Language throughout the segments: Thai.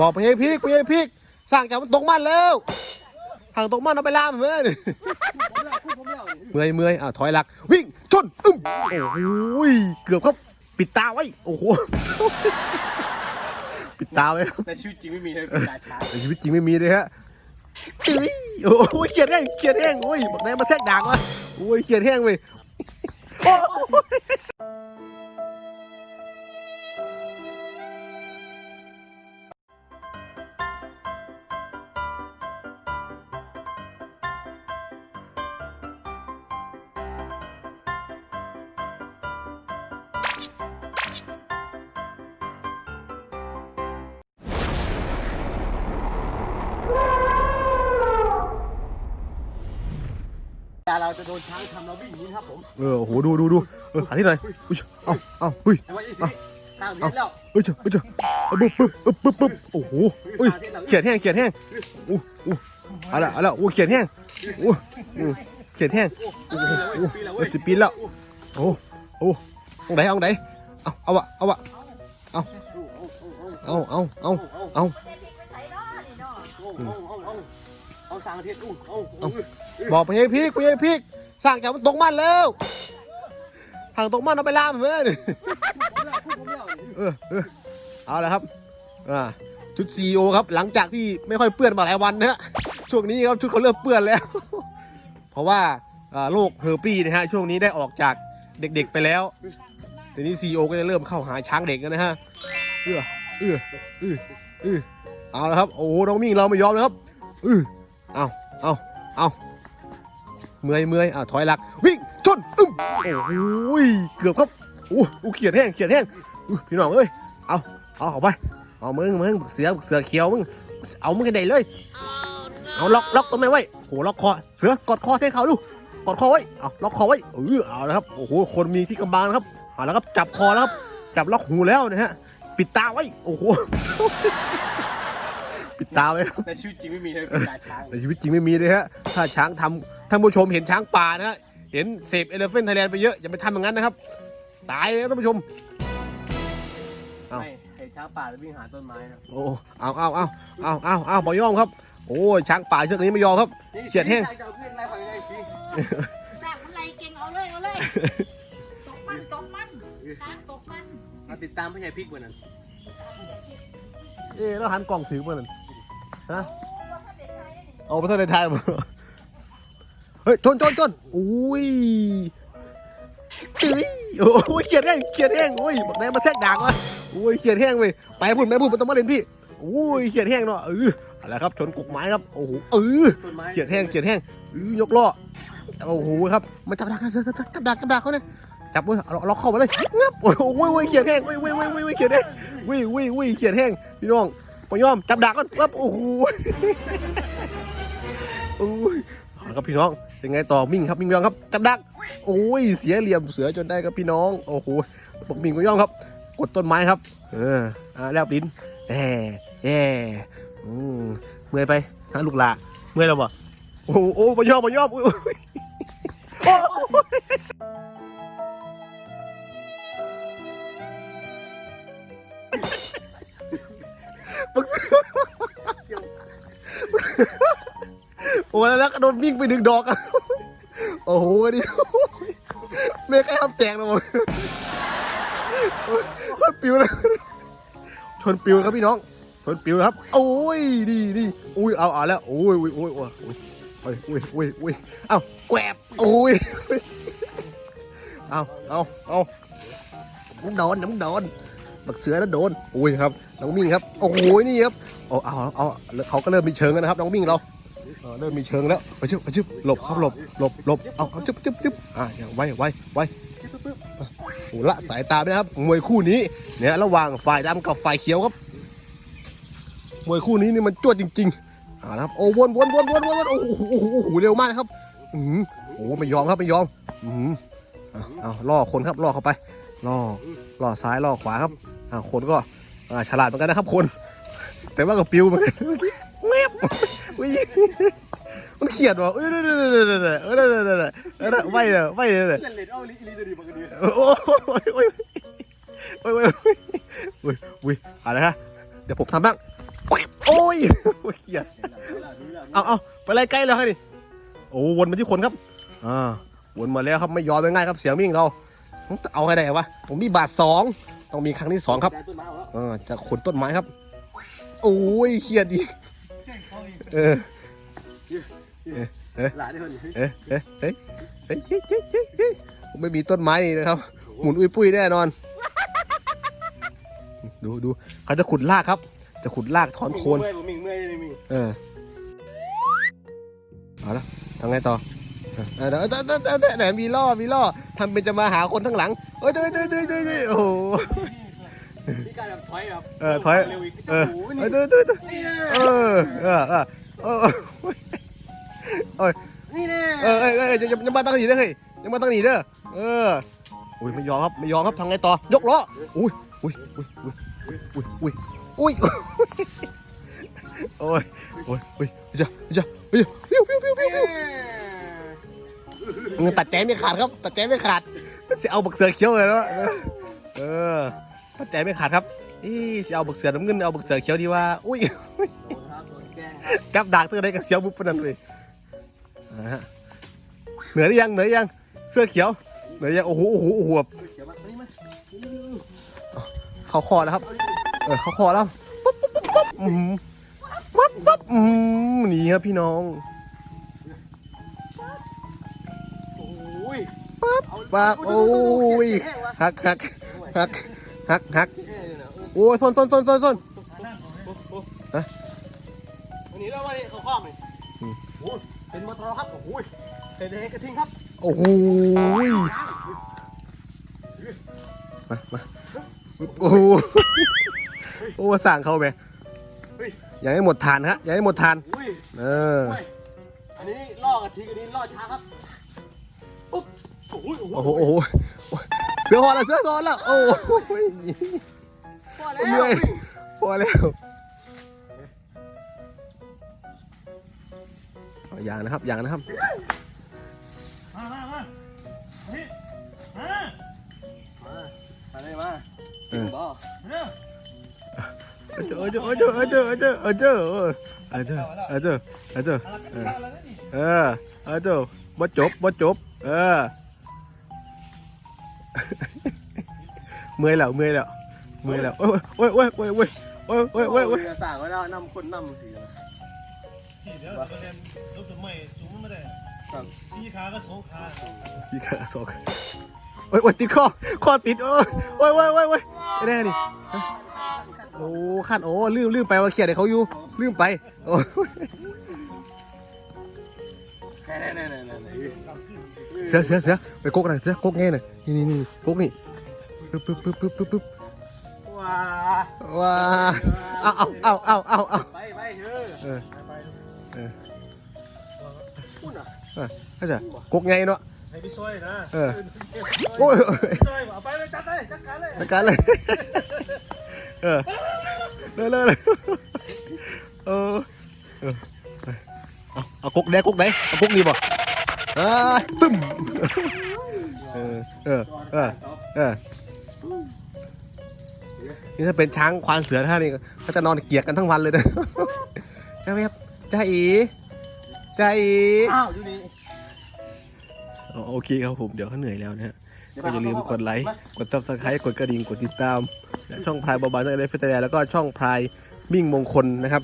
บอกไปให้พีกไปให้พีกสร้างจากมันตกมันแล้วทางตกมันเอาไปล่ามเมื่อยผมแล้วผมแล้วเมื่อยเมื่อยอะถอยหลัก วิ่งชนอึ้มโอ้ยเกือบครับปิดตาไว้โอ้โหปิดตาไว้ครับในชีวิตจริงไม่มีเลยเป็นราชาในชีวิตจริงไม่มีเลยฮะเอ้ยโอ้ยเขียดแห้งเขียดแห้งโอ้ยบอกไหนมาแทกด่างวะโอ้ยเขียดแห้งเว้ยโอ้ย แต่เราจะโดนช้างทำเราวิ่งหนี้ครับผมเออโอ้โหดูดูดูเออหาที่ไหนอุ้ยเอาเอาเฮ้ย แต่ว่าอีสิทางเพี้ยนแล้วเฮ้ยเจ้าเฮ้ยเจ้าเอาปึ๊บปึ๊บปึ๊บปึ๊บปึ๊บโอ้โหเฮ้ยเขียดแห้งเขียดแห้งอู้อู้เอาละเอาละโอ้เขียดแห้งอู้อู้เขียดแห้งโอ้โหปีแล้วเอเว้อยสิปีนแล้วโอ้โอ้ตรงไหนเอาตรงไหน เอาเอาวะเอาวะเอาเอาเอาเอาเอาเอาเอาสางเทียนอู้เอาบอกไปให้พีกไปให้พีกสร้างจากมันตกมันแล้วทางตกมันเอาไปล่ามเมื่อยผมแล้วผมแล้วเออเออเอาละครับอ่าชุดซีโอครับหลังจากที่ไม่ค่อยเปื้อนมาหลายวันนะฮะช่วงนี้ครับชุดเขาเริ่มเปื้อนแล้ว เพราะว่าอ่าโรคเฮอร์ปี้นะฮะช่วงนี้ได้ออกจากเด็กๆไปแล้ว ทีนี้ซีโอก็จะเริ่มเข้าหาช้างเด็กแล้วนะฮะเออเออเออเออเอาละครับ โอ้โหน้องมิ่งเราไม่ยอมนะครับเออเอาเอาเอาเมื่อยเมื่อยอะถอยหลัก วิ่งชนอึ้มโอ้ยเกือบครับโอ้โหเขียดแห้งเขียดแห้งพี่น้องเอ้ยเอาเอาออกไปเอามึงมึงเสือเสือเขียวมึงเอามึงกันได้เลยเอาล็อกล็อกตัวไม่ไว้โหล็อกคอเสือกดคอแทงเขาลูกกดคอไว้เอาล็อกคอไว้เออเอาแล้วครับโอ้โหคนมีที่กำบังนะครับ เอาแล้วครับจับคอแล้วครับจับล็อกหูแล้วนะฮะปิดตาไว้โอ้โหปิดตาไว้ครับในชีวิตจริงไม่มีเลยเป็นราชาในชีวิตจริงไม่มีเลยฮะถ้าช้างทำท่านผู้ชมเห็นช้างป่านะฮะเห็นเสพเอเลฟเฟนไทยแลนด์ไปเยอะอย่าไปทำอย่างนั้นนะครับ ตายเลยนะท่านผู้ชม เอา ไม่ให้ช้างป่าวิ่งหาต้นไม้ครับโอ้เอาเอาเอาเอาเอาเอาบอยอมครับ โอ้ยช้างป่าเชือกนี้ไม่ยอมครับ เฉียดแห้ง จะเอาเพื่อนไล่ไปได้สิแซ่บมันไรเก่งเอาเลยเอาเลย ติดตามพี่ชายพริกวันนั้นเอ๊ะแล้วหันกล่องถือมานั่นฮะเอาไปเท่าในไทยมาเฮ้ยชนชนชนอุ้ยเอ้ยโอ้ยเขียดแห้งเขียดแห้งโอ้ยบอกไหนมาแทกด่างวะโอ้ยเขียดแห้งเว้ยไปพุ่นไปพุ่นมันต้องมาเล่นพี่โอ้ยเขียดแห้งเนาะเอออะไรครับชนกกไม้ครับโอ้โหเออต้นไม้เขียดแห้งเขียดแห้งอือยกล้อโอ้โหครับมันจับดักจับดักจับดักจับดักเขาเนี่ย จับเว้ยเอาล็อกเข้ามาเลยงับโอ้โหเว้ยเว้ยเขียดแห้งเว้ยเว้ยเว้ยเว้ยเขียดแห้งว้ยเว้ยเว้ยเขียดแห้งพี่น้องปยอมจับดักกันปั๊บโอ้โหโอ้ยเอาละครับพี่น้องเป็นไงต่อมิ่งครับมิ่งยองครับจับดักโอ้ยเสียเหลี่ยมเสือจนได้ครับพี่น้องโอ้โหบอกมิ่งปยองครับ กดต้นไม้ครับ เอออ่าแลบลิ้นแอ่แอ่อืมเมื่อยไปฮะลูกหลาเมื่อยแล้วบ่โอ้โหโอ้ปยอมปยอมอุ้ยอุ้ย โอ้โอ้แล้วก็โดนวิ่งไปหนึ่งดอกอะโอ้โหอันนี้ไม่ใครทำแตกนะผมโอ้ยโอ้ยปิวเลยชนปิวครับพี่น้องชนปิวครับ โอ้ยดีดีอุ้ยเอาเอาแล้วโอ้ยโอ้ยโอ้ยโอ้ยโอ้ยโอ้ยโอ้ยโอ้ยเอาแกวบโอ้ยเอาเอาเอามึงโดนนะมึงโดน บักเสือนั้นโดนโอ้ยครับน้องมิ่งครับโอ้โหนี่ครับเอาเอาเอาเขาก็เริ่มมีเชิงแล้วนะครับน้องมิ่งเราเออเริ่มมีเชิงแล้วไปชึบไปชึบหลบครับหลบหลบหลบเอาเอาจึ๊บจึ๊บจึ๊บอ่าอย่างไวไวไวจึ๊บจึ๊บจึ๊บอะโอ้ละสายตาไปนะครับมวยคู่นี้เนี่ยระหว่างฝ่ายดำกับฝ่ายเขียวครับมวยคู่นี้นี่มันจวดจริงๆอ่านะครับโอ้วนวนวนวนวนวนโอ้โหโอ้โหโอ้โหเร็วมากนะครับอืมโอ้ไม่ยอมครับไม่ยอมอืมอ่าเอาล่อคนครับล่อเข้าไปล่อล่อซ้ายล่อขวาครับ อ่าคนก็อ่าฉลาดเหมือนกันนะครับคน แต่ว่าก็ปิวเหมือนกันเมื่อกี้แวบอุ้ยมันเขียดว่ะเอ้ยเด้อเด้อเด้อเด้อเด้อเด้อเด้อเด้อเด้อเด้อไม่เด้อไม่เด้อเด้อเล่นเล่นเอาลีลีตัวดีมากันดีโอ้ยโอ้ยโอ้ยโอ้ยโอ้ยโอ้ยอะไรฮะเดี๋ยวผมทำบ้างโอ้ยโอ้ยเกียดเอาเอาไปไล่ใกล้แล้วครับนี่โอ้วนมาที่คนครับอ่าวนมาแล้วครับไม่ยอมง่ายๆครับเสียมิ่งเราเอาให้ได้วะผมมีบาทสอง ต้องมีครั้งที่สองครับเออจะขนต้นไม้ครับโอ้ยเครียดดิเออเฮ้ยเฮ้ยเฮ้ยเฮ้ยเฮ้ยเฮ้ยไม่มีต้นไม้นี่นะครับ หมุนอุ้ยปุ้ยแน่นอน ดูดูเขาจะขุดรากครับ จะขุดรากถอนโคนเออเอาละทำไงต่อ เออเออเออเออเออเออเออไหนมีล่อมีล่อทำเป็นจะมาหาคนทั้างหลังเอ้ยเด้ยเด้ยเด้ยเด้ยเด้ยโอ้โหนี่การแบบถอยแบบเออถอยเร็วอีกเออโอ้โหเอนี่อเด้ยเด้ยเด้ยนี่เออเออเออเออเออ นี่แน่เออเออเออยังยังยังมาตั้งหนีเด้อเฮ้ยยังมาตั้งหนีเด้อเอออุ้ยไม่ยอมครับไม่ยอมครับทำไงต่อยกล้ออุ้ยอุ้ยอุ้ยอุ้ยอุ้ยอุ้ยอุ้ยโอ้ยโอ้ยอุ้ยจ้าจ้าเฮ้ยปิ้วปิ้วปิ้วปิ้วปิ้ว มึงตัดใจไม่ขาดครับ ตัดใจไม่ขาดมันจะเอาบักเสือเขียวเลยแล้วะเออตัดใจไม่ขาดครับอีจะเอาบักเสือน้ำเงินเอาบักเสือเขียวดีว่า อุ้ยครับดนแกล้งครับดักตัวใดกับเสียวบุ๊บปนนันเลยเหนือหรือยังเหนือยังเสื้อเขียวเหนือยังโอ้โหโอ้โหโอ้โหเขียวมานี่มาเขาคอแล้วครับ เออเขาคอแล้วปุ๊บปุ๊บปุ๊บปุ๊บปุ๊บปั๊บหนีครับพี่น้อง ปั๊บปั๊บโอ้ยหักหักหักหักหักโอ้ยส้นส้นส้นส้นส้นฮะวันนี้เราวันนี้เขาครอบเลยอืมโอ้ยเป็นมอเตอร์ครับโอ้ยเป็นเด็กกระทิงครับโอ้โหมามาโอ้โหโอ้สั่งเขาไปอย่าให้หมดทานฮะอย่าให้หมดทานอุ้ยเออโอ้ยอั โอ้ยโอ้โหโอ้โหโอ้ยเสือหอนแล้วเสือหอนแล้วโอ้ยพอแล้วเมื่อยพอแล้วเอาอย่างนะครับอย่างนะครับมามามานี่มามามาเลยมาเออบ่เร็วเออเจอเจอเจอเจอเจอเจอเจอเออเจอเออเจอเออเจออะไรกันแล้วนี่เออเออเจอบ่จบบ่จบเออ เมื่อยแล้วเมื่อยแล้วเมื่อยแล้วโอ้ยโอ้ยโอ้ยโอ้ยโอ้ยโอ้ยโอ้ยโอ้ยโอ้ยเรือสั่งไว้นำคนนำสินะนี่เดี๋ยวเราเรียนรถต้นไม้สูงไม่ได้สีขาก็สองขาพี่ขาสองโอ้ยโอ้ยติดคอคอติดโอ้ยโอ้ยโอ้ยโอ้ยโอ้ยไอ้แน่นี่โอ้ขันโอ้ลืมลืมไปว่าเขียดให้เขาอยู่ลืมไปโอ้ sẽ sẽ sẽ, này này cốc này sẽ cốc nghe này. Nhìn nhìn nhìn. Cốc này búp búp búp búp búp búp wow. Wow. Ao ao ao ao ao. Bay bay chứ ờ. ờ. Bây giờ cốc ngay nó Thầy bị xoay nè Ờ. Ôi ôi. Xoay bay bay cắt đây, cắt cá lên. Cắt cá lên Ờ. Lên lên lên กกแดงกกไหนเอากกนี่บ่อ่าตึ้มเออเออเออเออนี่ถ้าเป็นช้างควานเสือท่านี่เขาจะนอนเกียกกันทั้งวันเลยนะใช่ไหมครับจ้าอีจ้าอีอ้าวอยู่นี่อ๋อโอเคครับผมเดี๋ยวเขาเหนื่อยแล้วนะฮะก็อย่าลืมกดไลค์ กดซับสไครต์กดกระดิ่ง กดติดตามและช่องพรายบาบาในเฟซแลแล้วก็ช่องพรายมิ่งมงคลนะครับ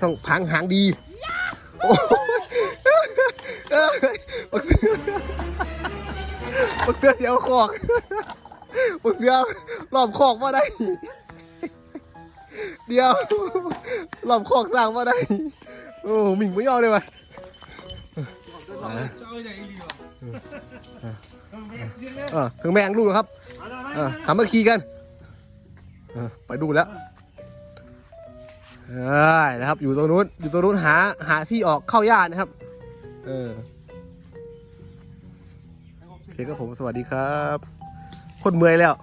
ช่องพังหางดี โอ้ บักเสือเดียวคอกบักเสือรอบคอกมาได้ เดียวรอบคอกสร้างมาได้ โอ้มิงไม่ยอมเลยว่ะเออถึงแม่งลูกครับมาเลยเอมาอสามัคคีกันไปดูแล้วเอ้นะครับ อยู่ตรงนู้นอยู่ตรงนู้นหาหาที่ออกเข้าย่านนะครับ เออ เคครับผมสวัสดีครับ คนเมื่อยแล้ว